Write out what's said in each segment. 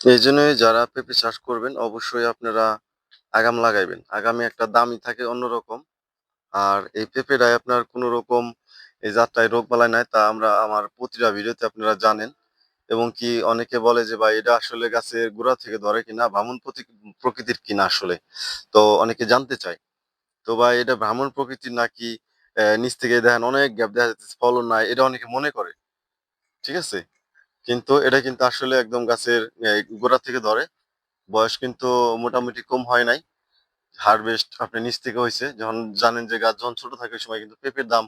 এই জন্যই যারা পেঁপে চাষ করবেন, অবশ্যই আপনারা আগাম লাগাইবেন। আগামে একটা দামই থাকে অন্যরকম। আর এই পেঁপেটায় আপনার কোনো রকম এই যাত্রায় রোগ বালাই নাই, তা আমরা আমার প্রতিটা ভিডিওতে আপনারা জানেন। এবং কি অনেকে বলে যে, ভাই, এটা আসলে গাছের গোড়া থেকে ধরে কিনা? ভ্রমণ প্রকৃতির কিনা আসলে? তো অনেকে জানতে চায়। তো ভাই, এটা ভ্রমণ প্রকৃতির নাকি নিচ থেকে দেখেন অনেক গ্যাপ দেখা যাচ্ছে, ফলন নাই, এটা অনেকে মনে করে। ঠিক আছে? কিন্তু এটা কিন্তু আসলে একদম গাছের গোড়া থেকে ধরে। বয়স কিন্তু মোটামুটি কম হয় নাই। হারভেস্ট আপনি নিচ থেকে হয়েছে যখন জানেন যে গাছ যখন ছোট থাকে সময় কিন্তু পেঁপের দাম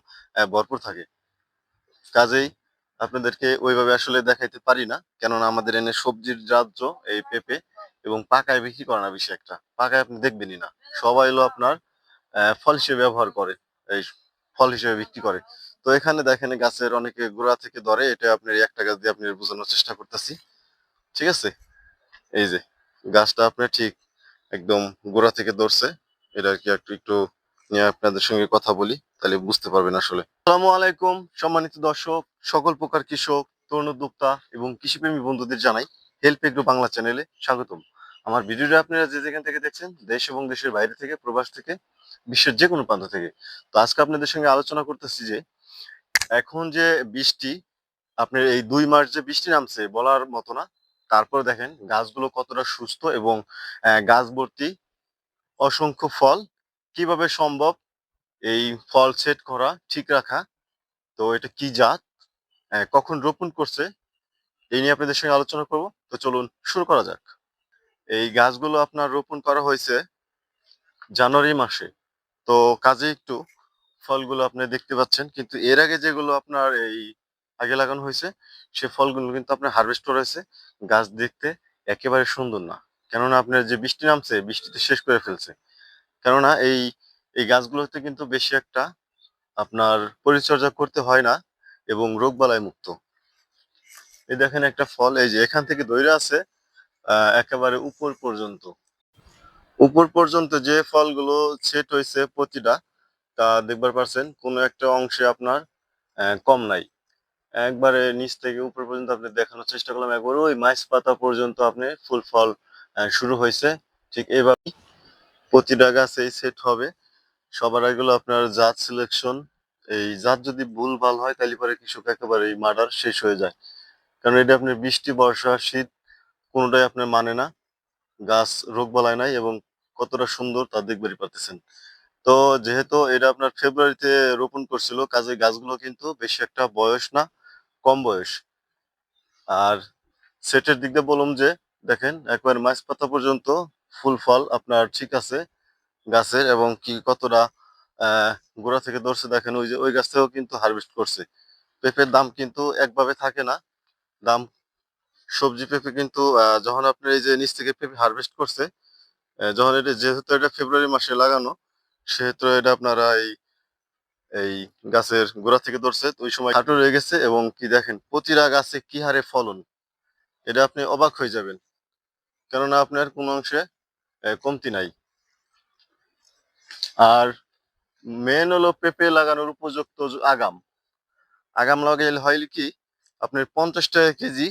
ভরপুর থাকে। কাজেই আপনাদেরকে ওইভাবে আসলে দেখাইতে পারি না। কেননা আমাদের এনে সবজির রাজ্য এই পেঁপে এবং পাকায় বিক্রি করে না বেশি একটা। পাকায় আপনি দেখবেনই না। সবাই হলো আপনার ফল হিসেবে ব্যবহার করে। এই ফল হিসেবে বিক্রি করে। তো এখানে দেখেন গাছের অনেকে গোড়া থেকে ধরে, এটা আপনার একটা গাছ দিয়ে আপনি বোঝানোর চেষ্টা করতেছি। ঠিক আছে? এই যে, গাছটা আপনার ঠিক একদম গোড়া থেকে ধরছে। এটা আর কি একটু একটু নিয়ে আপনাদের সঙ্গে কথা বলি, তাহলে বুঝতে পারবেন আসলে। আসসালামু আলাইকুম, সম্মানিত দর্শক, সকল প্রকার কৃষক, তরুণ উদ্যোক্তা এবং কৃষিপ্রেমী বন্ধুদের জানাই হেল্প এগ্রো বাংলা চ্যানেলে স্বাগতম। আমার ভিডিওটা আপনারা যে যেখান থেকে দেখছেন, দেশ এবং দেশের বাইরে থেকে, প্রবাস থেকে, বিশ্বের যে কোনো প্রান্ত থেকে। তো আজকে আপনাদের সঙ্গে আলোচনা করতেছি যে এখন যে বৃষ্টি, আপনার এই দুই মাস যে বৃষ্টি নামছে বলার মতো না। তারপর দেখেন গাছগুলো কতটা সুস্থ এবং গাছ ভর্তি অসংখ্য ফল। কীভাবে সম্ভব? এই ফল সেট করা, ঠিক রাখা। তো এটা কি জাত? কখন রোপণ করছে? এই নিয়ে আপনাদের সঙ্গে আলোচনা করব। তো চলুন শুরু করা যাক। এই গাছগুলো আপনার রোপণ করা হয়েছে জানুয়ারি মাসে। তো কাজে একটু ফলগুলো আপনি দেখতে পাচ্ছেন। কিন্তু এর আগে যেগুলো আপনার এই আগে লাগানো হয়েছে, সে ফলগুলো কিন্তু আপনার হারভেস্ট করা হয়েছে গাছ দেখতে একেবারে সুন্দর না। কেননা আপনার যে বৃষ্টি নামছে, বৃষ্টিতে শেষ করে ফেলছে। কেননা এই এই গাছগুলোতে কিন্তু বেশি একটা আপনার পরিচর্যা করতে হয় না এবং রোগবালাই মুক্ত। এই দেখেন একটা ফল, এই যে এখান থেকে দৈরা আছে একেবারে উপর পর্যন্ত। উপর পর্যন্ত যে ফলগুলো সেট হয়েছে প্রতিটা তা দেখবার পারছেন, কোনো একটা অংশে আপনার কম নাই। একবারে নিচ থেকে উপর পর্যন্ত আপনি দেখানোর চেষ্টা করলাম। একবার ওই মাইস পাতা পর্যন্ত আপনি ফুল ফল শুরু হয়েছে। ঠিক এইভাবে প্রতিটা গাছেই সেট হবে। সবার আগেগুলো আপনার জাত সিলেকশন এই জাত যদি ভুল ভালো হয় তাহলে পরে কৃষক একেবারে এই মার্ডার শেষ হয়ে যায়। কারণ এটা আপনার বৃষ্টি, বর্ষা, শীত, কোনোটাই আপনার মানে না। গাছ রোগ বালাই নাই এবং কতটা সুন্দর তা দেখবারই পারতেছেন। তো যেহেতু এটা আপনার ফেব্রুয়ারিতে রোপণ করছিল কাজে গাছগুলো কিন্তু বেশি একটা বয়স না, কম বয়স। আর সেটের দিক দিয়ে বললাম যে, দেখেন, একবার মাছ পাতা পর্যন্ত ফুল ফল আপনার ঠিক আছে, গাছের এবং কি কতটা গোড়া থেকে ধরছে, দেখেন ওই যে, ওই গাছ থেকেও কিন্তু হারভেস্ট করছে। পেঁপের দাম কিন্তু একভাবে থাকে না। দাম, সবজি পেঁপে কিন্তু যখন আপনার এই যে নিচ থেকে পেঁপে হারভেস্ট করছে যখন এটা যেহেতু এটা ফেব্রুয়ারি মাসে লাগানো সেহেতু এটা আপনারা এই এই গাছের গোড়া থেকে ধরছে ওই সময় হাঁটু রয়ে গেছে এবং কি দেখেন, প্রতিটা গাছে কি হারে ফলন? এটা আপনি অবাক হয়ে যাবেন। কেননা আপনার কোনো অংশে কমতি নাই। আর মেন হলো পেঁপে লাগানোর উপযুক্ত আগাম। আগাম লাগাইলে হয় কি, আপনার পঞ্চাশ টাকা কেজি,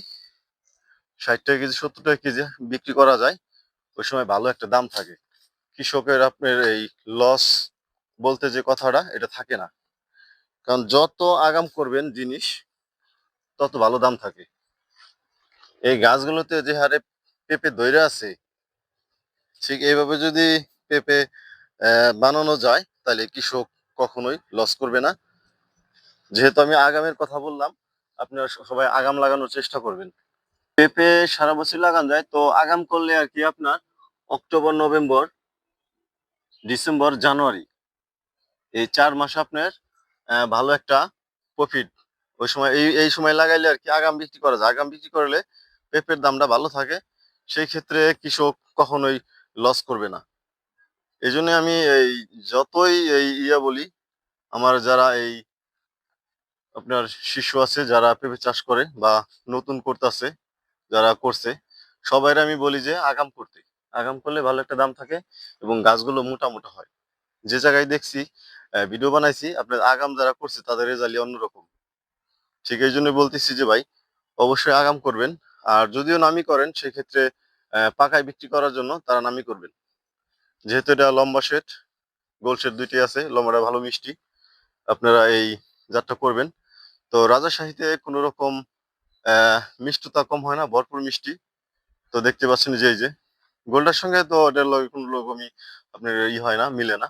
ষাট টাকা কেজি, সত্তর টাকা কেজি বিক্রি করা যায়, ওই সময় ভালো একটা দাম থাকে। কৃষকের আপনার এই লস বলতে যে কথাটা, এটা থাকে না। কারণ যত আগাম করবেন জিনিস, তত ভালো দাম থাকে। এই গাছগুলোতে যে হারে পেঁপে ধরে আছে, ঠিক এইভাবে যদি পেঁপে বানানো যায়, তাহলে কৃষক কখনোই লস করবে না। যেহেতু আমি আগামের কথা বললাম, আপনারা সবাই আগাম লাগানোর চেষ্টা করবেন। পেঁপে সারা বছর লাগানো যায়, তো আগাম করলে আর কি আপনার, অক্টোবর, নভেম্বর ডিসেম্বর, জানুয়ারি। এই চার মাস আপনার ভালো একটা প্রফিট ওই সময়, এই এই সময় লাগাইলে আর কি আগাম বিক্রি করা যায়। আগাম বিক্রি করলে পেঁপের দামটা ভালো থাকে। সেই ক্ষেত্রে কৃষক কখনোই লস করবে না। এই জন্য আমি এই যতই এই ইয়া বলি, আমার যারা এই আপনার শিশু আছে, যারা পেঁপে চাষ করে বা নতুন করতেছে, যারা করছে সবাই আমি বলি যে আগাম করতে। আগাম করলে ভালো একটা দাম থাকে এবং গাছগুলো মোটা মোটা হয়। যে জায়গায় দেখছি ভিডিও বানাইছি, আপনার আগাম যারা করছে তাদের রেজাল্টই অন্যরকম। ঠিক এই জন্য বলতেছি যে ভাই, অবশ্যই আগাম করবেন। আর যদিও নামি করেন, সেক্ষেত্রে পাকায় বিক্রি করার জন্য তারা নামি করবেন। যেহেতু এটা লম্বা শেড, গোল শেড দুইটি আছে, লম্বাটা ভালো মিষ্টি, আপনারা এই জাতটা করবেন। তো রাজাশাহীতে কোনো রকম মিষ্টতা কম হয় না, ভরপুর মিষ্টি। তো দেখতে পাচ্ছেন যে এই যে গোল্ডের সঙ্গে তো এটার কোনো রকমই আপনার ই হয় না, মিলে না।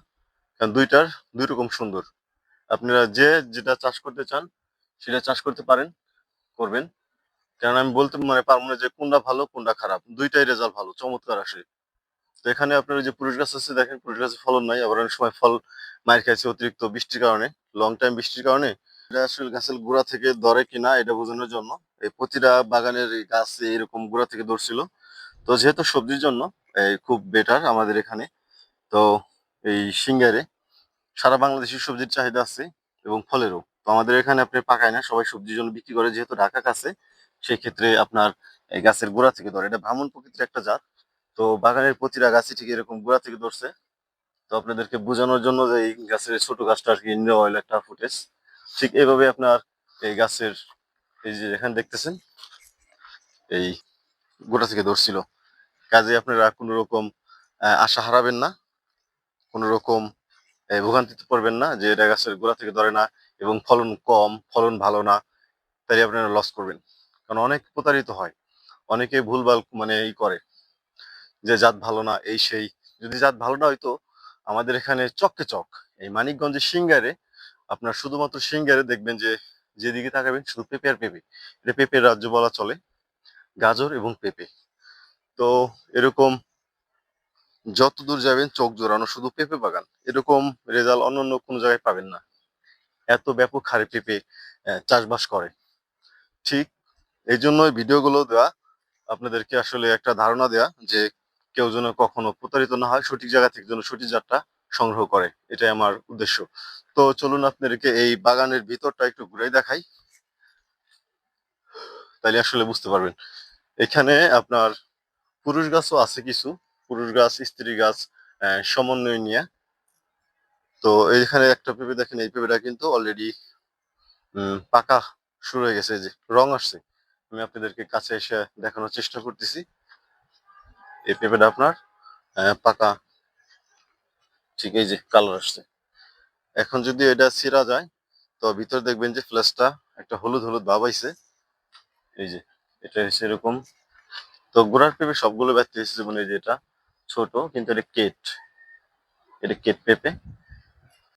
কারণ দুইটার দুই রকম সুন্দর। আপনারা যে যেটা চাষ করতে চান, সেটা চাষ করতে পারেন, করবেন। কারণ আমি বলতে মানে পারব না যে কোনটা ভালো, কোনটা খারাপ। দুইটাই রেজাল্ট ভালো, চমৎকার আসে। তো এখানে আপনার যে পুরুষ গাছ আছে, দেখেন পুরুষ গাছে ফলন নাই, আবার অনেক সময় ফল মার খাইছে অতিরিক্ত বৃষ্টির কারণে লং টাইম বৃষ্টির কারণে। এটা আসলে গাছের গোড়া থেকে ধরে কিনা, এটা বোঝানোর জন্য। এই প্রতিটা বাগানের গাছ এরকম গোড়া থেকে ধরছিল। তো যেহেতু সবজির জন্য, এই খুব বেটার আমাদের এখানে, তো এই সিঙ্গারে সারা বাংলাদেশের সবজির চাহিদা আছে এবং ফলেরও। তো আমাদের এখানে আপনি পাকায় না, সবাই সবজির জন্য বিক্রি করে, যেহেতু ঢাকা কাছে সেই ক্ষেত্রে আপনার এই গাছের গোড়া থেকে ধরে। এটা ভ্রামণ প্রকৃতির একটা জাত, তো বাগানের প্রতিটা গাছই ঠিক এরকম গোড়া থেকে ধরছে। তো আপনাদেরকে বোঝানোর জন্য যে এই গাছের ছোট গাছটা আর কি অয়েল একটা ফুটেজ। ঠিক এইভাবে আপনার এই গাছের, এই যে এখানে দেখতেছেন, এই গোড়া থেকে ধরছিল। কাজে আপনারা কোনো রকম আশা হারাবেন না কোনো রকম ভোগান্তিতে পড়বেন না যে এটা গাছের গোড়া থেকে ধরে না এবং ফলন কম, ফলন ভালো না তাই আপনারা লস করবেন। কারণ অনেক প্রতারিত হয়, অনেকে ভুলভাল মানে ই করে যে জাত ভালো না, এই সেই। যদি জাত ভালো না হয়তো আমাদের এখানে চককে চক। এই মানিকগঞ্জের সিঙ্গারে আপনার শুধুমাত্র সিঙ্গারে দেখবেন যে যেদিকে তাকাবেন শুধু পেঁপে আর পেঁপে। এটা পেঁপের রাজ্য বলা চলে। গাজর এবং পেঁপে। তো এরকম যত দূর যাবেন চোখ জোড়ানো শুধু পেঁপে বাগান, এরকম রেজাল্ট অন্য কোনো জায়গায় পাবেন না। এত ব্যাপক হারে পেঁপে চাষবাস করে। ঠিক এই জন্য ভিডিওগুলো দেওয়া, আপনাদেরকে আসলে একটা ধারণা দেয়া যে কেউ যেন কখনো প্রতারিত না হয়, সঠিক জায়গা থেকে যেন সঠিক জাতটা সংগ্রহ করে। এটাই আমার উদ্দেশ্য। তো চলুন আপনাদেরকে এই বাগানের ভিতরটা একটু ঘুরে দেখাই। তাহলে আসলে বুঝতে পারবেন। এখানে আপনার পুরুষ গাছও আছে কিছু, পুরুষ গাছ, স্ত্রী গাছ সমন্বয় নিয়ে। তো এইখানে একটা পেঁপে দেখেন, এই পেঁপেটা কিন্তু অলরেডি পাকা শুরু হয়ে গেছে যে রং আসছে। আমি আপনাদেরকে কাছে এসে দেখানোর চেষ্টা করতেছি। এই পেঁপেটা আপনার পাকা। ঠিক এই যে কালার আসছে। এখন যদি এটা ছিঁড়া যায়, তো ভিতরে দেখবেন যে ফ্লেসটা একটা হলুদ হলুদ ভাব আইছে। এই যে এটা হচ্ছে এরকম তো গোড়ার পেঁপে সবগুলো ব্যক্তি হচ্ছে মানে এই যে এটা ছোট, কিন্তু এটা কেট। এটা কেট পেঁপে।